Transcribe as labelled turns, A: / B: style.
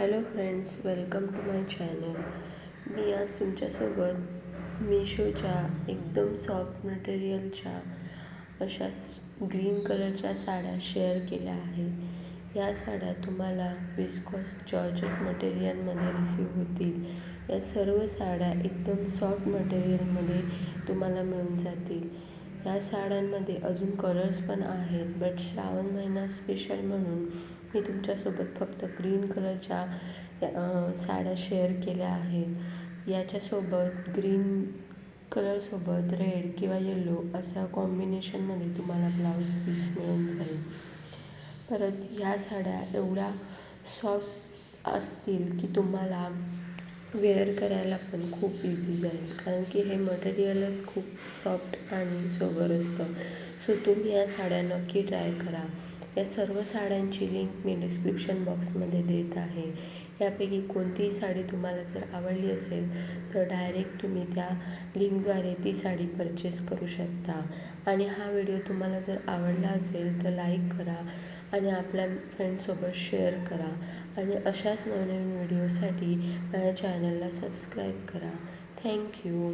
A: Hello friends welcome to my channel. मी आज तुमच्यासोबत मिशोच्या एकदम सॉफ्ट मटेरियलच्या अशा ग्रीन कलरच्या साड्या शेअर केल्या आहेत. या साड्या तुम्हाला विस्कॉस जॉर्जेट मटेरियलमध्ये रिसीव होतील. या सर्व साड्या एकदम सॉफ्ट मटेरियलमध्ये तुम्हाला मिळून जातील. या साड्यांमध्ये अजून कलर्स पण आहेत बट श्रावण महिना स्पेशल म्हणून मी तुमच्यासोबत फक्त ग्रीन कलरच्या साड्या शेअर केल्या आहेत. याच्यासोबत ग्रीन कलरसोबत रेड किंवा येलो असा कॉम्बिनेशनमध्ये तुम्हाला ब्लाऊज पीस मिळून जाईल. परत ह्या साड्या एवढ्या सॉफ्ट असतील की तुम्हाला वेअर करायला पण खूप इझी जाईल. कारण की हे मटेरियलच खूप सॉफ्ट आणि सोबर असतं. सो तुम्ही या साड्या नक्की ट्राय करा. या सर्व साड्यांची लिंक मी डिस्क्रिप्शन बॉक्समध्ये देत आहे. यापैकी कोणतीही साडी तुम्हाला जर आवडली असेल तर डायरेक्ट तुम्ही त्या लिंकद्वारे ती साडी परचेस करू शकता. आणि हा व्हिडिओ तुम्हाला जर आवडला असेल तर लाईक करा. आणि आपल्या फ्रेंडसोबत शेअर करा. आणि अशाच नवनवीन व्हिडिओसाठी माझ्या चॅनलला सबस्क्राईब करा. थँक्यू